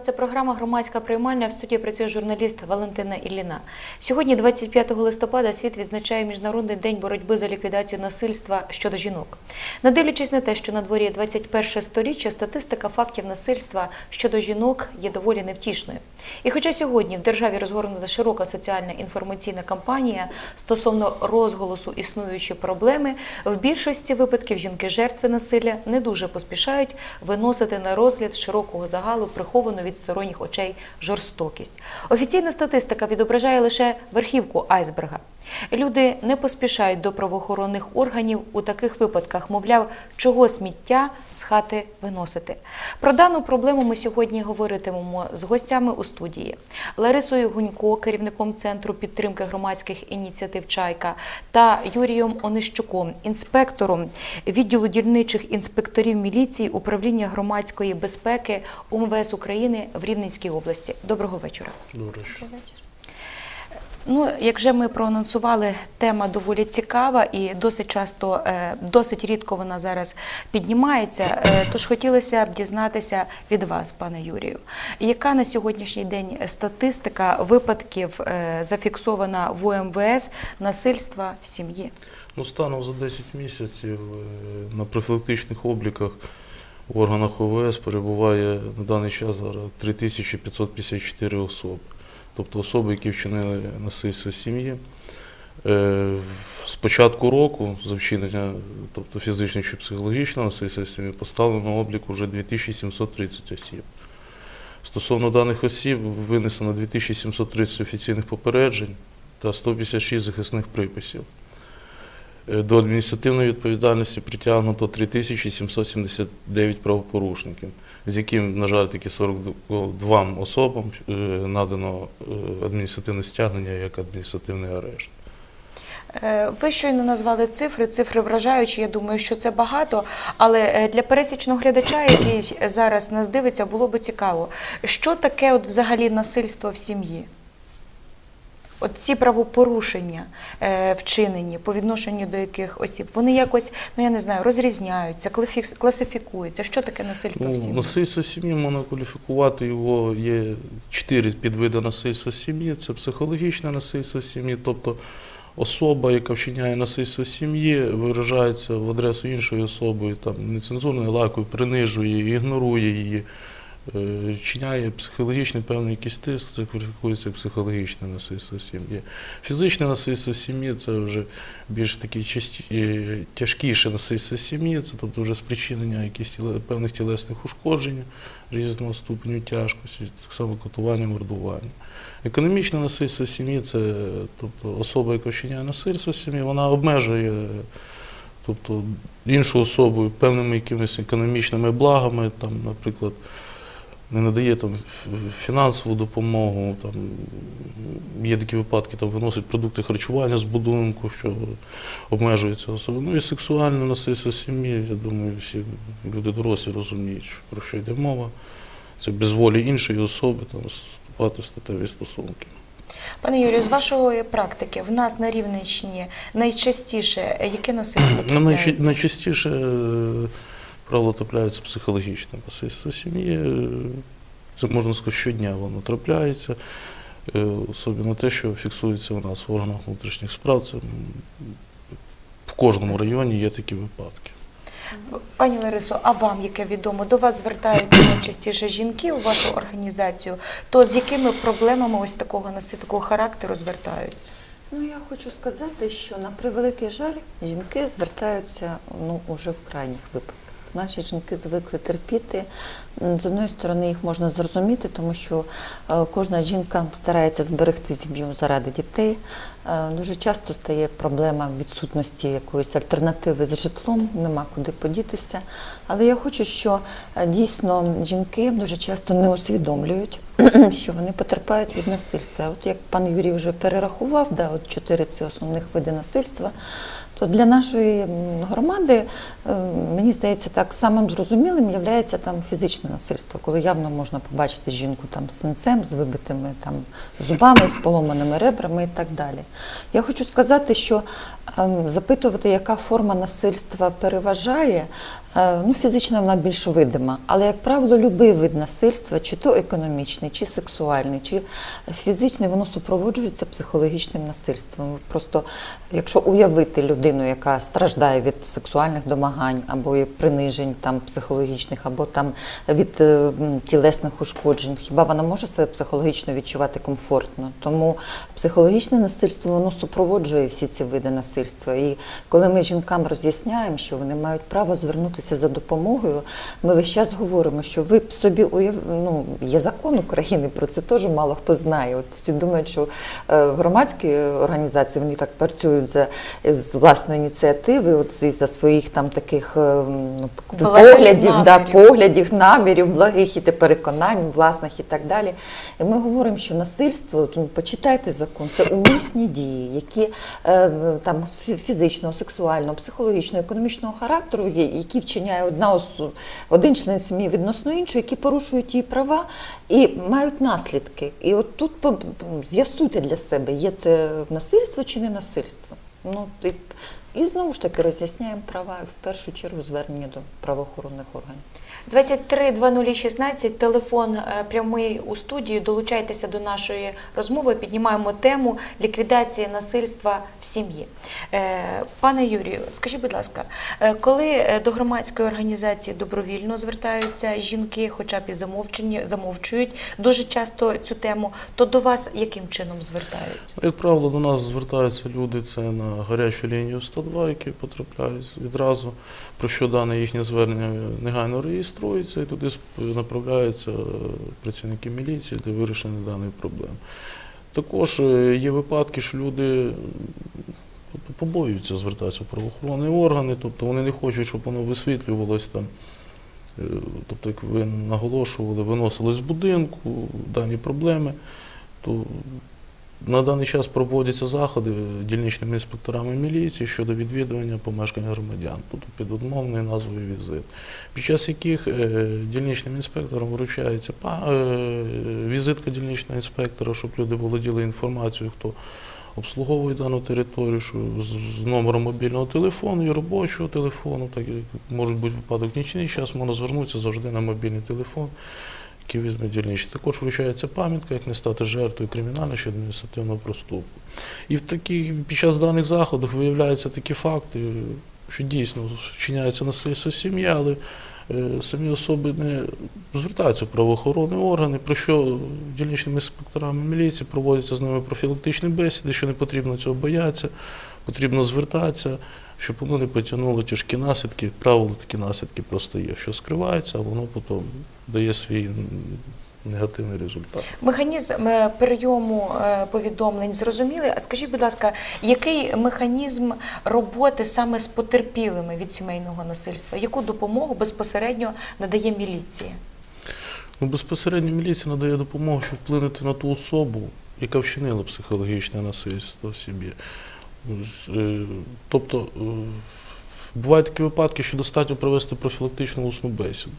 вас. Це програма Громадська приймальня. В студії працює журналіст Валентина Ілліна. Сьогодні, 25 листопада, світ відзначає Міжнародний день боротьби за ліквідацію насильства щодо жінок. Не дивлячись на те, що на дворі 21 сторіччя, статистика фактів насильства щодо жінок є доволі невтішною. І хоча сьогодні в державі розгорнута широка соціальна інформаційна кампанія стосовно розголосу існуючої проблеми, в більшості випадків жінки-жертви насилля не дуже поспішають виносити на розгляд широкого загалу приховану від сторонніх очей жорстокість. Офіційна статистика відображає лише верхівку айсберга. Люди не поспішають до правоохоронних органів у таких випадках, мовляв, чого сміття з хати виносити. Про дану проблему ми сьогодні говоритимемо з гостями у студії Ларисою Гунько, керівником центру підтримки громадських ініціатив Чайка, та Юрієм Онищуком, інспектором відділу дільничих інспекторів міліції управління громадської безпеки УМВС України в Рівненській області. Доброго вечора. Добре. Ну, як вже ми проанонсували, тема доволі цікава і досить часто, е, досить рідко вона зараз піднімається. Е, Тож хотілося б дізнатися від вас, пане Юрію, яка на сьогоднішній день статистика випадків е, зафіксована в УМВС насильства в сім'ї? Ну, станом за 10 місяців на профілактичних обліках в органах ОВС перебуває на даний час зараз 3554 особи. Тобто особи, які вчинили насильство сім'ї. Е, З початку року за вчинення, тобто фізичного чи психологічного насильства сім'ї, поставлено на облік вже 2730 осіб. Стосовно даних осіб винесено 2730 офіційних попереджень та 156 захисних приписів. Е, До адміністративної відповідальності притягнуто 3779 правопорушників, з яким, на жаль, тільки 42 особам е, надано е, адміністративне стягнення як адміністративний арешт. Ви щойно назвали цифри, цифри вражаючі. Я думаю, що це багато. Але для пересічного глядача, який зараз нас дивиться, було би цікаво, що таке от взагалі насильство в сім'ї? От ці правопорушення е, вчинені по відношенню до яких осіб, вони якось, ну я не знаю, розрізняються, класифікуються. Що таке насильство в Ну, сім'ї? насильство в сім'ї можна кваліфікувати його. Є чотири підвиди насильства в сім'ї. Це психологічне насильство в сім'ї, тобто особа, яка вчиняє насильство в сім'ї, виражається в адресу іншої особи, там нецензурною лайкою, принижує, її, ігнорує її. Е, Вчиняє психологічний певний якийсь тиск, це кваліфікується як психологічне насильство сім'ї. Фізичне насильство сім'ї це вже більш такі е, тяжкіше насильство сім'ї, це тобто вже спричинення якихось певних тілесних ушкоджень різного ступеню тяжкості, так само катування, мордування. Економічне насильство сім'ї це тобто особа, яка вчиняє насильство сім'ї, вона обмежує тобто, іншу особу певними якимись економічними благами, там, наприклад, не надає там фінансову допомогу, там є такі випадки, там виносять продукти харчування з будинку, що обмежується особа. Ну і сексуальне насильство сім'ї, я думаю, всі люди дорослі розуміють, про що йде мова. Це без волі іншої особи там вступати в статеві стосунки. Пане Юрію, з вашої практики в нас на Рівненщині найчастіше яке насильство Ну, найчастіше е, правило трапляється психологічне насильство сім'ї. Е, Це можна сказати, щодня воно трапляється. Е, Особливо те, що фіксується у нас в органах внутрішніх справ. Це в кожному районі є такі випадки. Пані Ларисо, а вам яке відомо? До вас звертаються найчастіше жінки у вашу організацію. То з якими проблемами ось такого такого характеру звертаються? Ну, я хочу сказати, що на превеликий жаль жінки звертаються ну, уже в крайніх випадках. Наші жінки звикли терпіти. З одної сторони, їх можна зрозуміти, тому що е, кожна жінка старається зберегти сім'ю заради дітей. Е, Дуже часто стає проблема відсутності якоїсь альтернативи з житлом, нема куди подітися. Але я хочу, що е, дійсно жінки дуже часто не усвідомлюють, що вони потерпають від насильства. От як пан Юрій вже перерахував, да, от чотири ці основних види насильства, то для нашої громади, е, мені здається, так самим зрозумілим є там фізичне насильство, коли явно можна побачити жінку там з синцем, з вибитими там зубами, з поломаними ребрами і так далі. Я хочу сказати, що запитувати, яка форма насильства переважає, Е, Ну, фізична вона більш видима, але, як правило, будь-який вид насильства, чи то економічний, чи сексуальний, чи фізичний, воно супроводжується психологічним насильством. Просто, якщо уявити людину, яка страждає від сексуальних домагань або принижень там, психологічних, або там, від е, тілесних ушкоджень, хіба вона може себе психологічно відчувати комфортно? Тому психологічне насильство воно супроводжує всі ці види насильства. І коли ми жінкам роз'ясняємо, що вони мають право звернутися за допомогою, ми весь час говоримо, що ви б собі уяв... ну, є закон України, про це теж мало хто знає. От всі думають, що е, громадські організації вони так працюють за з власної ініціативи, от і за своїх там таких е, ну, поглядів, да, поглядів, намірів, благих і переконань, власних і так далі. І ми говоримо, що насильство, от, ну, почитайте закон, це умисні дії, які е, там фі- фізичного, сексуального, психологічного, економічного характеру, які вчиняє одна осу, один член сім'ї відносно іншого, які порушують її права і мають наслідки. І от тут з'ясуйте для себе, є це насильство чи не насильство. Ну, і, і знову ж таки роз'ясняємо права в першу чергу звернення до правоохоронних органів. 23 2016, телефон е, прямий у студії. Долучайтеся до нашої розмови. Піднімаємо тему ліквідації насильства в сім'ї. Е, Пане Юрію, скажіть, будь ласка, е, коли до громадської організації добровільно звертаються жінки, хоча б і замовчені, замовчують дуже часто цю тему, то до вас яким чином звертаються? Як правило, до нас звертаються люди це на гарячу лінію 102, які потрапляють відразу, про що дане їхнє звернення негайно реєструється і туди направляються е, працівники міліції для вирішення даної проблеми. Також е, є випадки, що люди тобто, побоюються звертатися в правоохоронні органи, тобто вони не хочуть, щоб воно висвітлювалось там. Е, Тобто, як ви наголошували, виносились з будинку дані проблеми, то на даний час проводяться заходи дільничними інспекторами міліції щодо відвідування помешкань громадян, тобто під одмовною назвою візит, під час яких е, дільничним інспекторам вручається е, візитка дільничного інспектора, щоб люди володіли інформацією, хто обслуговує дану територію, що з- номером мобільного телефону і робочого телефону, так як може бути випадок нічний час, можна звернутися завжди на мобільний телефон який візьме дільничий. Також вручається пам'ятка, як не стати жертвою кримінального чи адміністративного проступку. І в такі, під час даних заходів виявляються такі факти, що дійсно вчиняється насильство сім'ї, але е, самі особи не звертаються в правоохоронні органи, про що дільничними інспекторами міліції проводяться з ними профілактичні бесіди, що не потрібно цього боятися, потрібно звертатися, щоб воно не потягнуло тяжкі наслідки. Як правило, такі наслідки просто є, що скривається, а воно потім дає свій негативний результат. Механізм е, прийому е, повідомлень зрозуміли. А скажіть, будь ласка, який механізм роботи саме з потерпілими від сімейного насильства? Яку допомогу безпосередньо надає міліція? Ну, безпосередньо міліція надає допомогу, щоб вплинути на ту особу, яка вчинила психологічне насильство в собі. Е, Тобто е, бувають такі випадки, що достатньо провести профілактичну усну бесіду.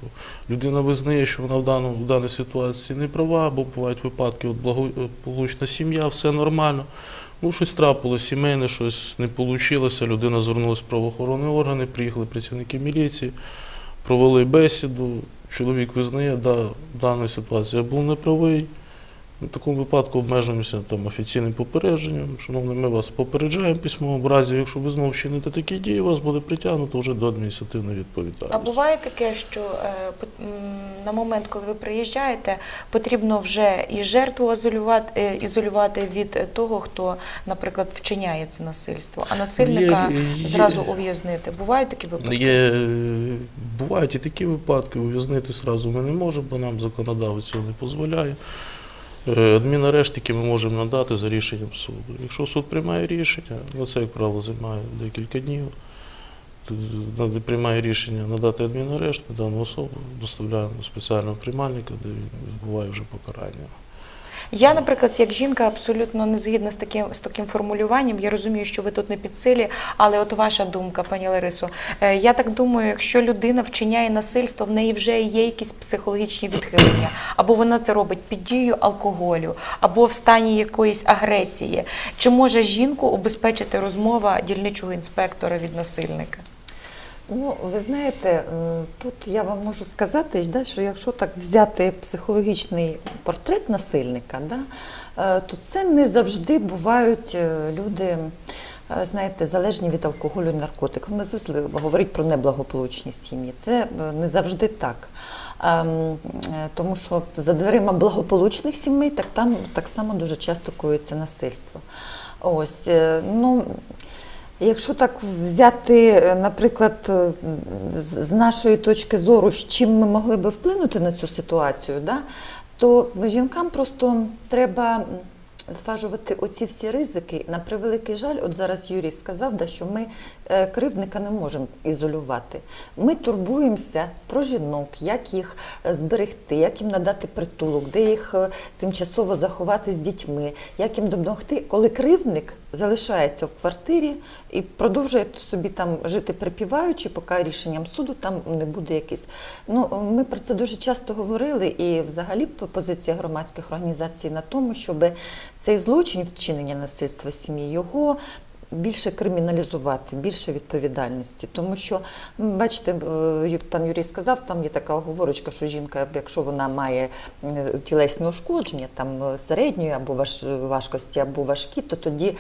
Людина визнає, що вона в, дану, в даній ситуації не права, або бувають випадки, от благополучна сім'я, все нормально. Ну, щось трапилось, сімейне, щось не вийшло, людина звернулася в правоохоронні органи, приїхали працівники міліції, провели бесіду. Чоловік визнає, да, в даній ситуації я був неправий. В такому випадку обмежуємося там офіційним попередженням. Шановні, ми вас попереджаємо письмово. В разі, якщо ви знову вчините такі дії, вас буде притягнуто вже до адміністративної відповідальності. А буває таке, що е, на момент, коли ви приїжджаєте, потрібно вже і жертву ізолювати, е, ізолювати від того, хто, наприклад, вчиняє це насильство, а насильника Є- є- зразу ув'язнити. Бувають такі випадки? Є, е, бувають і такі випадки, ув'язнити зразу ми не можемо, бо нам законодавець цього не дозволяє. Е, Адмінарешт, який ми можемо надати за рішенням суду. Якщо суд приймає рішення, ну це, як правило, займає декілька днів. Приймає рішення надати адмінарешт, ми дану особу доставляємо до спеціального приймальника, де він відбуває вже покарання. Я, наприклад, як жінка абсолютно не згідна з таким з таким формулюванням. Я розумію, що ви тут не під силі, але от ваша думка, пані Ларисо. Е, Я так думаю, якщо людина вчиняє насильство, в неї вже є якісь психологічні відхилення, або вона це робить під дією алкоголю, або в стані якоїсь агресії. Чи може жінку убезпечити розмова дільничого інспектора від насильника? Ну, ви знаєте, е, тут я вам можу сказати, що якщо так взяти психологічний портрет насильника, е, то це не завжди бувають е, люди, знаєте, залежні від алкоголю і наркотиків. Ми звикли говорити про неблагополучні сім'ї. Це не завжди так. Ем, Тому що за дверима благополучних сімей так там так само дуже часто коїться насильство. Ось, ну. Якщо так взяти, е, наприклад, е, з нашої точки зору, з чим ми могли би вплинути на цю ситуацію, да, то жінкам просто треба зважувати оці всі ризики. На превеликий жаль, от зараз Юрій сказав, да, що ми е, кривдника не можемо ізолювати. Ми турбуємося про жінок, як їх зберегти, як їм надати притулок, де їх тимчасово заховати з дітьми, як їм допомогти, коли кривдник залишається в квартирі і продовжує собі там жити припіваючи, поки рішенням суду там не буде якісь. Ну ми про це дуже часто говорили, і взагалі позиція громадських організацій на тому, щоб цей злочин вчинення насильства сім'ї його. Більше криміналізувати, більше відповідальності, тому що бачите, е, пан Юрій сказав, там є така оговорочка, що жінка, якщо вона має е, тілесні ушкодження, там е, середньої або важ, важкості, або важкі, то тоді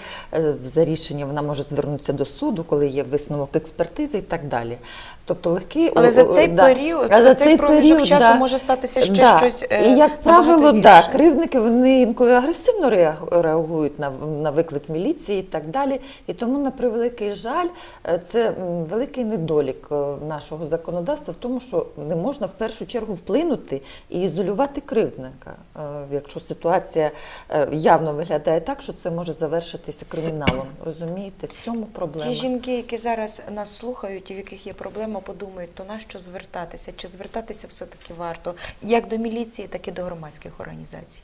за рішенням вона може звернутися до суду, коли є висновок експертизи і так далі. Тобто легкий Але за цей да. період, А за цей проміжок часу може статися ще Да. щось, І як правило, да, гірше. кривдники вони інколи агресивно реаг- реагують на, на виклик міліції і так далі. І тому, на превеликий жаль, е, це великий недолік е, нашого законодавства в тому, що не можна в першу чергу вплинути і ізолювати кривдника, е, якщо ситуація явно виглядає так, що це може завершитися криміналом. Розумієте, в цьому проблема. Ті жінки, які зараз нас слухають і в яких є проблема, подумають, то на що звертатися? Чи звертатися все-таки варто як до міліції, так і до громадських організацій?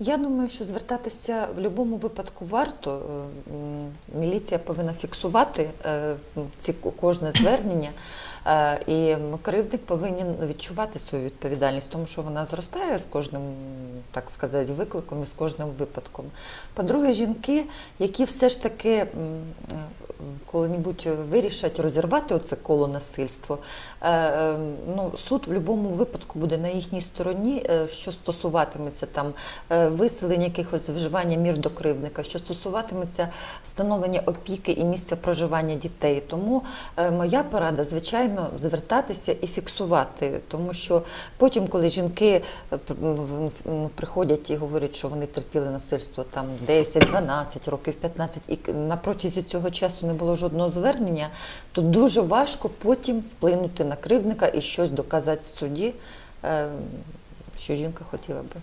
Я думаю, що звертатися в будь-якому випадку варто. Е, Міліція повинна фіксувати е, ці кожне звернення, і кривдник повинен відчувати свою відповідальність, тому що вона зростає з кожним, так сказати, викликом і з кожним випадком. По-друге, жінки, які все ж таки е, коли-небудь вирішать розірвати оце коло насильства, е, е, ну, суд в будь-якому випадку буде на їхній стороні, е, що стосуватиметься там е, виселення якихось вживання мір до кривдника, що стосуватиметься встановлення опіки і місця проживання дітей. Тому е, моя порада, звичайно, звертатися і фіксувати, тому що потім, коли жінки е, приходять і говорять, що вони терпіли насильство там 10, 12 років, 15, і на протязі цього часу не було жодного звернення, то дуже важко потім вплинути на кривдника і щось доказати в суді, е, що жінка хотіла би.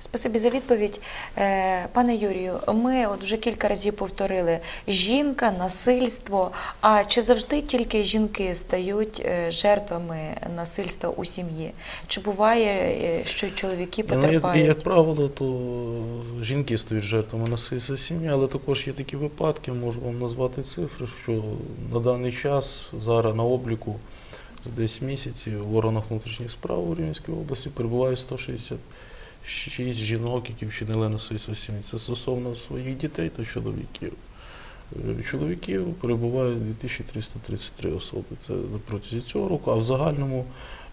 Спасибі за відповідь. Е, Пане Юрію, ми от вже кілька разів повторили: жінка, насильство. А чи завжди тільки жінки стають е, жертвами насильства у сім'ї? Чи буває, е, що чоловіки Ну, як, як правило, то жінки стають жертвами насильства сім'ї, але також є такі випадки, можу вам назвати цифри, що на даний час зараз на обліку за 10 місяців в органах внутрішніх справ у Рівненській області перебуває 166 жінок, які вчинили насильство сім'ї. Це стосовно своїх дітей та чоловіків. Е, Чоловіків перебуває 2333 особи. Це на протязі цього року, а в загальному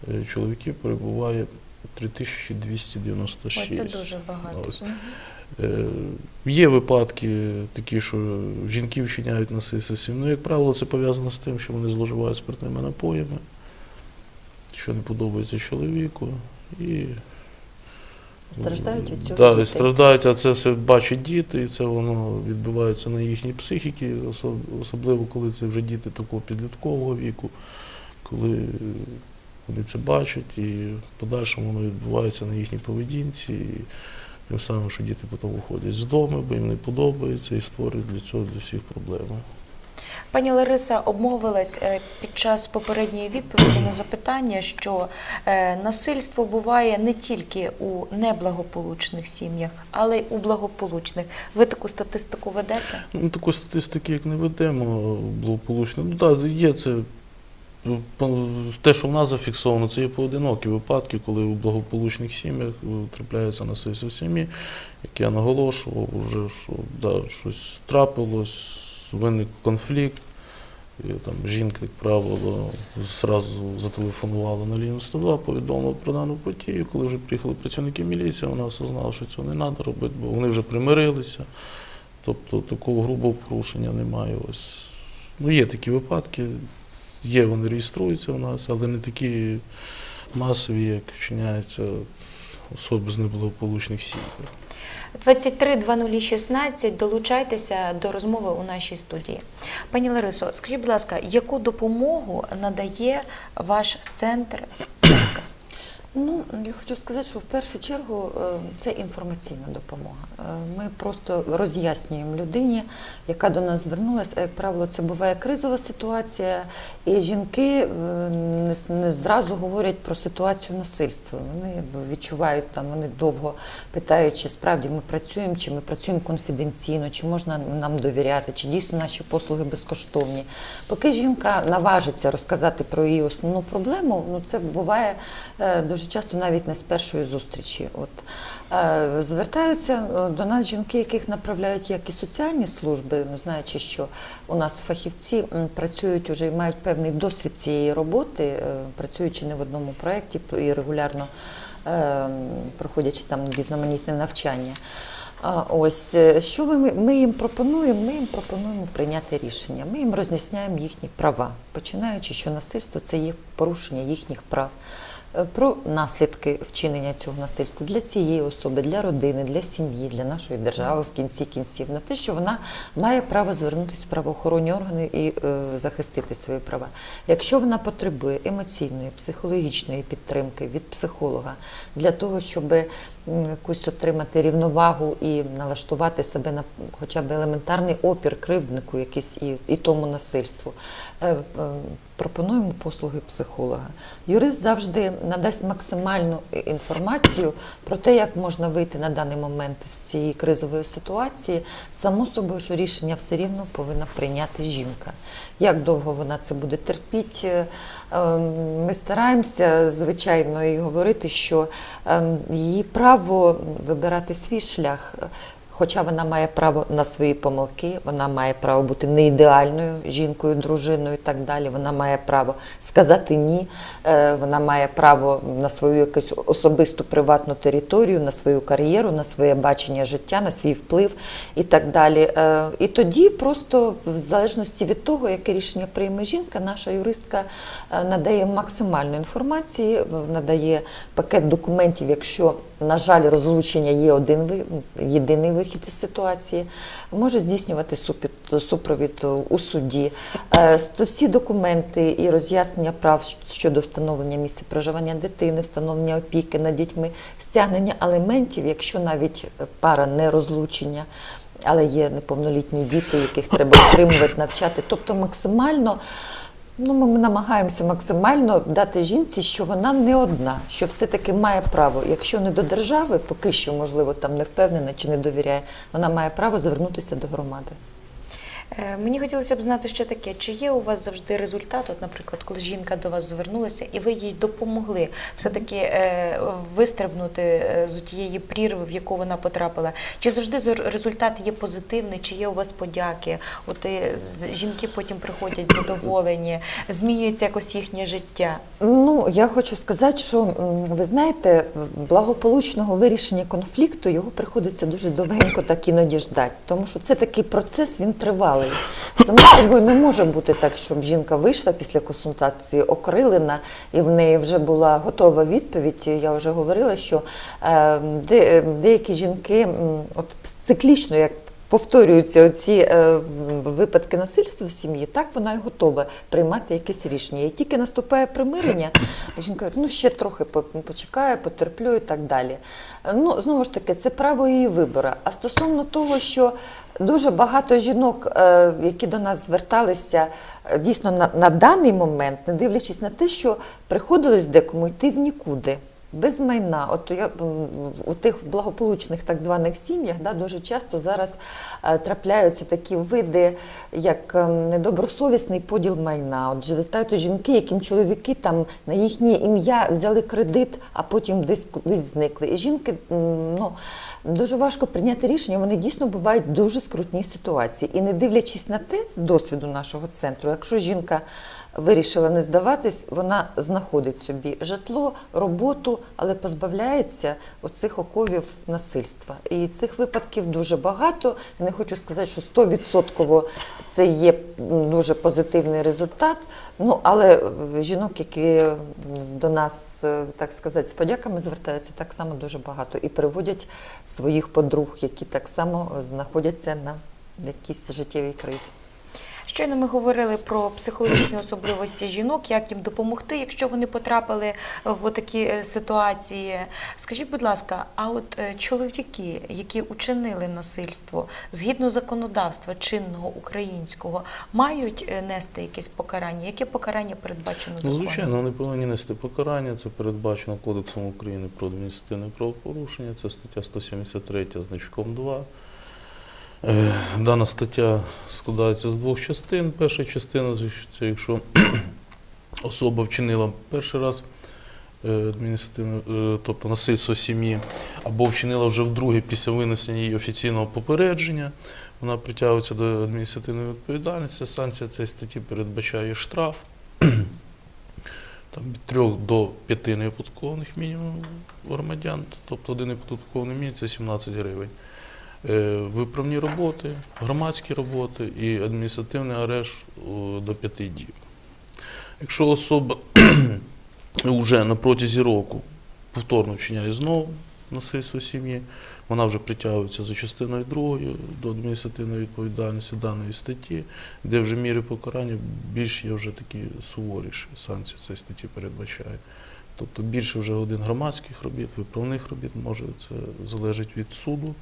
е, чоловіків перебуває 3296. Оце дуже багато. Ось. Е, Є випадки такі, що жінки вчиняють насильство сім'ї. Ну, як правило, це пов'язано з тим, що вони зловживають спиртними напоями, що не подобається чоловіку. І, Страждають від цього діти. і страждають, а це все бачать діти, і це воно відбувається на їхній психіці, особливо коли це вже діти такого підліткового віку, коли вони це бачать, і в подальшому воно відбувається на їхній поведінці. І тим самим, що діти потім виходять з дому, бо їм не подобається, і створюють для цього для всіх проблеми. Пані Лариса обмовилась е, під час попередньої відповіді на запитання, що е, насильство буває не тільки у неблагополучних сім'ях, але й у благополучних. Ви таку статистику ведете? Ну, такої статистики, як не ведемо, благополучно. Ну так, є це. ну, Те, що в нас зафіксовано, це є поодинокі випадки, коли у благополучних сім'ях е, трапляється насильство в сім'ї, як я наголошував, вже, що да, щось трапилось, виник конфлікт, Там жінка, як правило, зразу зателефонувала на лінію 102, повідомила про дану подію. Коли вже приїхали працівники міліції, вона осознала, що цього не треба робити, бо вони вже примирилися. Тобто такого грубого порушення немає. Ось. Ну, є такі випадки, є, вони реєструються у нас, але не такі масові, як вчиняються особи з неблагополучних сімей. 23-2016, долучайтеся до розмови у нашій студії. Пані Ларисо, скажіть, будь ласка, яку допомогу надає ваш центр? Ну, я хочу сказати, що в першу чергу е, це інформаційна допомога. Е, Ми просто роз'яснюємо людині, яка до нас звернулася. Як правило, це буває кризова ситуація, і жінки е, не, зразу говорять про ситуацію насильства. Вони відчувають там, вони довго питають, чи справді ми працюємо, чи ми працюємо конфіденційно, чи можна нам довіряти, чи дійсно наші послуги безкоштовні. Поки жінка наважиться розказати про її основну проблему, ну це буває е, дуже часто навіть не з першої зустрічі. От е, звертаються е, до нас жінки, яких направляють як і соціальні служби, ну знаючи, що у нас фахівці працюють уже і мають певний досвід цієї роботи, е, працюючи не в одному проєкті і регулярно е, проходячи там різноманітне навчання. Ось е, що ми, ми їм пропонуємо? Ми їм пропонуємо прийняти рішення. Ми їм роз'ясняємо їхні права, починаючи, що насильство це їх порушення їхніх прав. Про наслідки вчинення цього насильства для цієї особи, для родини, для сім'ї, для нашої держави в кінці кінців, на те, що вона має право звернутися в правоохоронні органи і е, захистити свої права. Якщо вона потребує емоційної, психологічної підтримки від психолога для того, щоб якусь отримати рівновагу і налаштувати себе на хоча б елементарний опір кривднику, якийсь і, і тому насильству. Е, е, Пропонуємо послуги психолога. Юрист завжди надасть максимальну інформацію про те, як можна вийти на даний момент з цієї кризової ситуації. Само собою, що рішення все рівно повинна прийняти жінка. Як довго вона це буде терпіти? Ми стараємося, звичайно, і говорити, що ем, її право вибирати свій шлях. Хоча вона має право на свої помилки, вона має право бути не ідеальною жінкою, дружиною і так далі. Вона має право сказати ні, е, вона має право на свою якусь особисту приватну територію, на свою кар'єру, на своє бачення життя, на свій вплив і так далі. Е, І тоді просто в залежності від того, яке рішення прийме жінка, наша юристка е, надає максимальну інформації, надає пакет документів, якщо, на жаль, розлучення є один єдиний вихід із ситуації, може здійснювати супровід у суді. Е, всі документи і роз'яснення прав щодо встановлення місця проживання дитини, встановлення опіки над дітьми, стягнення аліментів, якщо навіть пара не розлучення. Але є неповнолітні діти, яких треба утримувати, навчати. Тобто максимально Ну, ми намагаємося максимально дати жінці, що вона не одна, що все-таки має право, якщо не до держави, поки що, можливо, там не впевнена чи не довіряє, вона має право звернутися до громади. Е, Мені хотілося б знати ще таке, чи є у вас завжди результат, от, наприклад, коли жінка до вас звернулася і ви їй допомогли все-таки е, вистрибнути е, з тієї прірви, в яку вона потрапила. Чи завжди результат є позитивний, чи є у вас подяки? От жінки потім приходять задоволені, змінюється якось їхнє життя. Ну, я хочу сказати, що ви знаєте, благополучного вирішення конфлікту його приходиться дуже довгенько так іноді ждати, тому що це такий процес, він тривалий. Само собою не може бути так, щоб жінка вийшла після консультації окрилена, і в неї вже була готова відповідь. Я вже говорила, що е, де, деякі жінки от циклічно, як повторюються оці е, випадки насильства в сім'ї, так вона і готова приймати якесь рішення. І тільки наступає примирення, жінка говорить, ну ще трохи по- почекає, потерплю і так далі. Ну, знову ж таки, це право її вибору. А стосовно того, що дуже багато жінок, е, які до нас зверталися е, дійсно на, на даний момент, не дивлячись на те, що приходилось декому йти в нікуди. Без майна. От я у тих благополучних так званих сім'ях да, дуже часто зараз е, трапляються такі види, як ем, недобросовісний поділ майна. От звертаються жінки, яким чоловіки там на їхнє ім'я взяли кредит, а потім десь кудись зникли. І жінки ну, дуже важко прийняти рішення. Вони дійсно бувають в дуже скрутній ситуації. І не дивлячись на те, з досвіду нашого центру, якщо жінка вирішила не здаватись, вона знаходить собі житло, роботу, але позбавляється оцих оковів насильства. І цих випадків дуже багато. Не хочу сказати, що 100% це є дуже позитивний результат. Ну але е, жінок, які до нас, е, так сказати, з подяками звертаються, так само дуже багато і приводять своїх подруг, які так само знаходяться на якійсь життєвій кризі. Щойно ми говорили про психологічні особливості жінок, як їм допомогти, якщо вони потрапили в такі е, ситуації. Скажіть, будь ласка, а от е, чоловіки, які учинили насильство згідно законодавства чинного українського, мають е, нести якесь покарання? Яке покарання передбачено Ну, законом? звичайно, вони повинні нести покарання. Це передбачено Кодексом України про адміністративне правопорушення. Це стаття 173 значком 2. Е, Дана стаття складається з двох частин. Перша частина це якщо особа вчинила перший раз е, адміністративне, е, тобто насильство сім'ї, або вчинила вже вдруге після винесення її офіційного попередження, вона притягується до адміністративної відповідальності. Санкція цієї статті передбачає штраф там, від 3 до 5 неоподаткованих мінімумів громадян, тобто один неоподаткований мінімум це 17 гривень. Е, Виправні роботи, громадські роботи і адміністративний арешт до 5 діб. Якщо особа вже на протязі року повторно вчиняє знову насильство сім'ї, вона вже притягується за частиною 2 до адміністративної відповідальності даної статті, де вже міри покарання більш є вже такі суворіші санкції цієї статті передбачає. Тобто більше вже годин громадських робіт, виправних робіт, може це залежить від суду.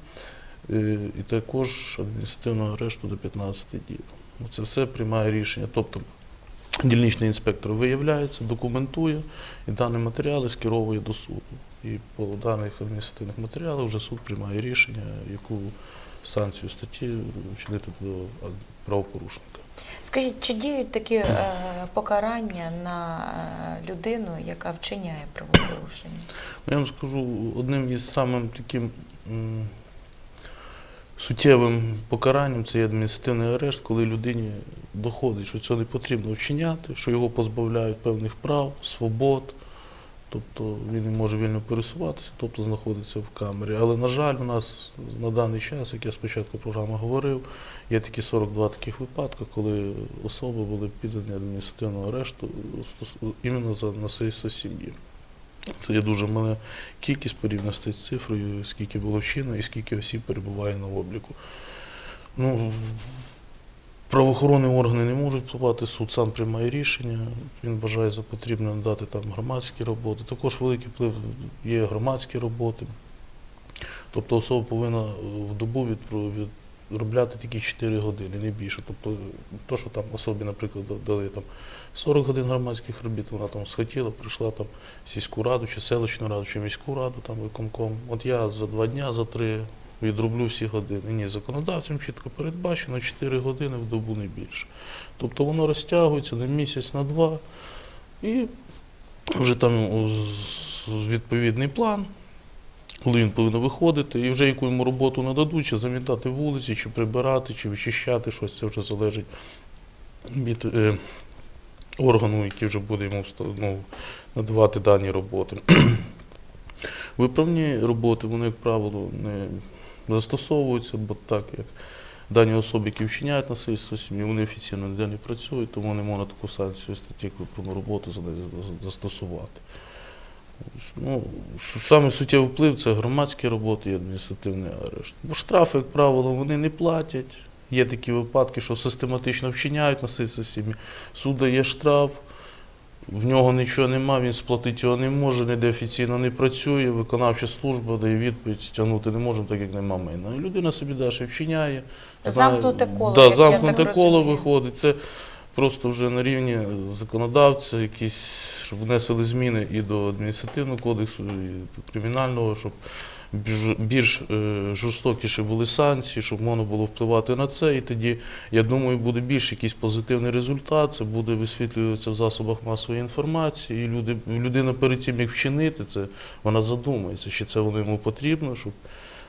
Е, І також адміністративного арешту до 15 діб. Ну, Це все приймає рішення. Тобто дільничний інспектор виявляється, документує і дані матеріали скеровує до суду. І по даних адміністративних матеріалах вже суд приймає рішення, яку санкцію статті вчинити до правопорушника. Скажіть, чи діють такі е, покарання на е, людину, яка вчиняє правопорушення? Ну, Я вам скажу, одним із самим таким суттєвим покаранням це є адміністративний арешт, коли людині доходить, що це не потрібно вчиняти, що його позбавляють певних прав, свобод, тобто він не може вільно пересуватися, тобто знаходиться в камері. Але, на жаль, у нас на даний час, як я спочатку програми говорив, є такі 42 таких випадки, коли особи були піддані адміністративного арешту іменно за насильство сім'ї. Це є дуже мала кількість порівняно з цифрою, скільки було вчинено і скільки осіб перебуває на обліку. Ну, правоохоронні органи не можуть впливати, суд сам приймає рішення, він вважає за потрібне надати там громадські роботи. Також великий вплив є громадські роботи. Тобто особа повинна в добу відпро- відробляти тільки 4 години, не більше. Тобто, то, що там особі, наприклад, дали там 40 годин громадських робіт, вона там схотіла, прийшла там в сільську раду, чи селищну раду, чи міську раду, там виконком. От я за два дня, за три відроблю всі години. Ні, законодавцем чітко передбачено 4 години в добу не більше. Тобто воно розтягується на місяць, на два, і вже там відповідний план. Коли він повинен виходити, і вже яку йому роботу нададуть, чи замітати вулиці, чи прибирати, чи вичищати щось, це вже залежить від е, органу, який вже буде йому ну, надавати дані роботи. Виправні роботи, вони, як правило, не застосовуються, бо так як дані особи, які вчиняють насильство сім'ї, вони офіційно ніде не працюють, тому не можна таку санкцію статті, як виправну роботу застосувати. Ну, саме суттєвий вплив це громадські роботи і адміністративний арешт. Бо штрафи, як правило, вони не платять. Є такі випадки, що систематично вчиняють насильство сім'ї. Суд дає штраф, в нього нічого нема, він сплатити його не може, ніде офіційно не працює, виконавча служба дає відповідь, стягнути не можемо, так як нема майна. І людина собі далі вчиняє. знає- Замкнуте коло, Да, замкнуте коло виходить. Це просто вже на рівні законодавця, якісь, щоб внесли зміни і до адміністративного кодексу, і до кримінального, щоб більш, е, жорстокіші були санкції, щоб можна було впливати на це. І тоді, я думаю, буде більш якийсь позитивний результат. Це буде висвітлюватися в засобах масової інформації. І люди, людина перед тим, як вчинити це, вона задумається, чи це воно йому потрібно, щоб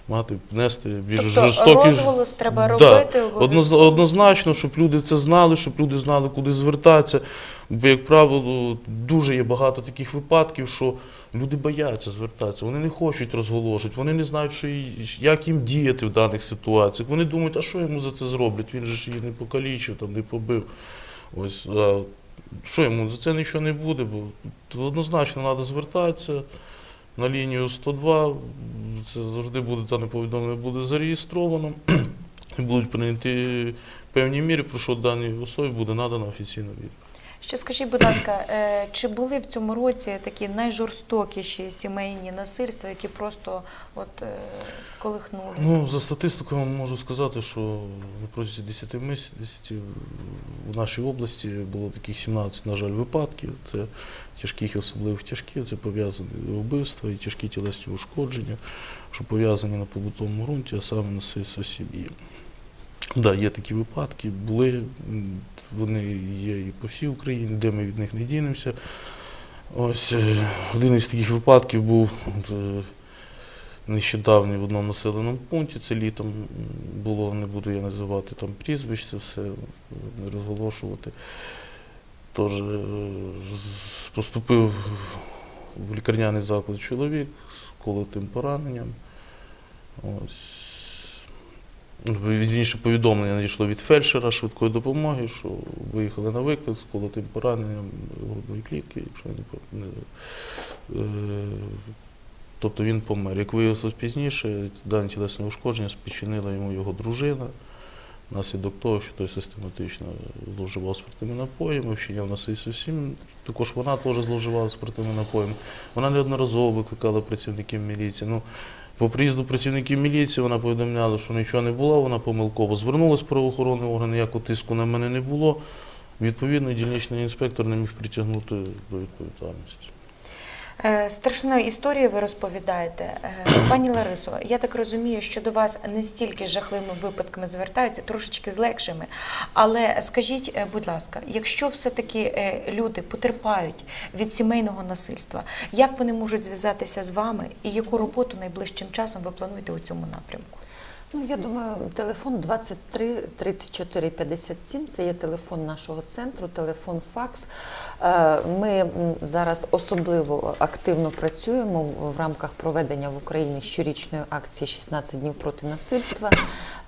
мати внести більш Тобто жорстокі розголос треба робити. Обов'язково. Однозначно, щоб люди це знали, щоб люди знали, куди звертатися. Бо, як правило, дуже є багато таких випадків, що люди бояться звертатися, вони не хочуть розголошувати, вони не знають, що як їм діяти в даних ситуаціях. Вони думають, а що йому за це зроблять? Він же ж її не покалічив, там, не побив. Ось, а що йому за це нічого не буде, бо однозначно треба звертатися на лінію 102. Це завжди буде дане повідомлення буде зареєстровано. І будуть прийняті певні міри, про що даній особі буде надана офіційна відповідь. Ще скажіть, будь ласка, е, чи були в цьому році такі найжорстокіші сімейні насильства, які просто от е, сколихнули? Ну, за статистикою можу сказати, що на протязі 10 місяців в нашій області було таких 17, на жаль, випадків. Це тяжкі і особливо тяжкі, це пов'язані вбивства і тяжкі тілесні ушкодження, що пов'язані на побутовому ґрунті, а саме в сім'ї. Да, є такі випадки, були, вони є і по всій Україні, де ми від них не дінемося. Ось е, один із таких випадків був е, нещодавній в одному населеному пункті. Це літом було, не буду я називати там прізвищ, це все не розголошувати. Тож е, поступив в лікарняний заклад чоловік з колотим пораненням. Ось. Ну, Вірніше повідомлення надійшло від фельдшера швидкої допомоги, що виїхали на виклик з колотим пораненням грудної клітки, якщо не не- е, Тобто він помер. Як виявилося пізніше, дані тілесне ушкодження спричинила йому його дружина, внаслідок того, що той систематично зловживав спиртними напоями, вчиняв насильство в сім'ї. Також вона теж зловживала спиртними напоями. Вона неодноразово викликала працівників міліції. Ну, по приїзду працівників міліції вона повідомляла, що нічого не було, вона помилково звернулася в правоохоронний орган, ніякого тиску на мене не було. Відповідно, дільничний інспектор не міг притягнути до відповідальності. Е, Страшну історію ви розповідаєте. Е, Пані Ларисо, я так розумію, що до вас не стільки з жахливими випадками звертаються, трошечки з легшими. Але скажіть, е, будь ласка, якщо все-таки люди потерпають від сімейного насильства, як вони можуть зв'язатися з вами і яку роботу найближчим часом ви плануєте у цьому напрямку? Ну, я думаю, телефон 23 34 57 – це є телефон нашого центру, телефон факс. Е, Ми зараз особливо активно працюємо в- рамках проведення в Україні щорічної акції «16 днів проти насильства.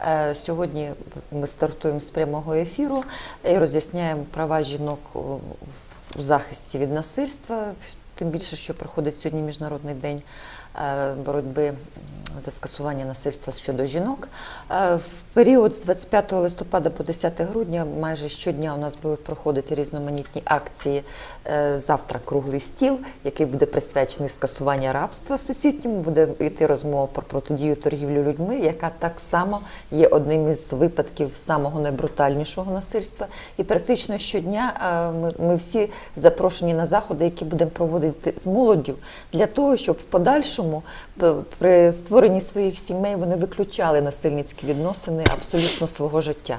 Е, Сьогодні ми стартуємо з прямого ефіру і роз'ясняємо права жінок у- захисті від насильства. Тим більше, що проходить сьогодні Міжнародний день боротьби за скасування насильства щодо жінок. Е, В період з 25 листопада по 10 грудня майже щодня у нас будуть проходити різноманітні акції. Е, Завтра круглий стіл, який буде присвячений скасуванню рабства всесвітньому. Буде йти розмова про протидію торгівлі людьми, яка так само є одним із випадків самого найбрутальнішого насильства. І практично щодня е, ми всі запрошені на заходи, які будемо проводити з молоддю, для того, щоб в подальшому п- при створенні своїх сімей вони виключали насильницькі відносини абсолютно свого життя.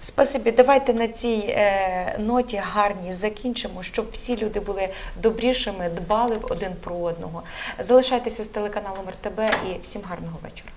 Спасибі, давайте на цій е, ноті гарній закінчимо, щоб всі люди були добрішими, дбали один про одного. Залишайтеся з телеканалом РТБ і всім гарного вечора.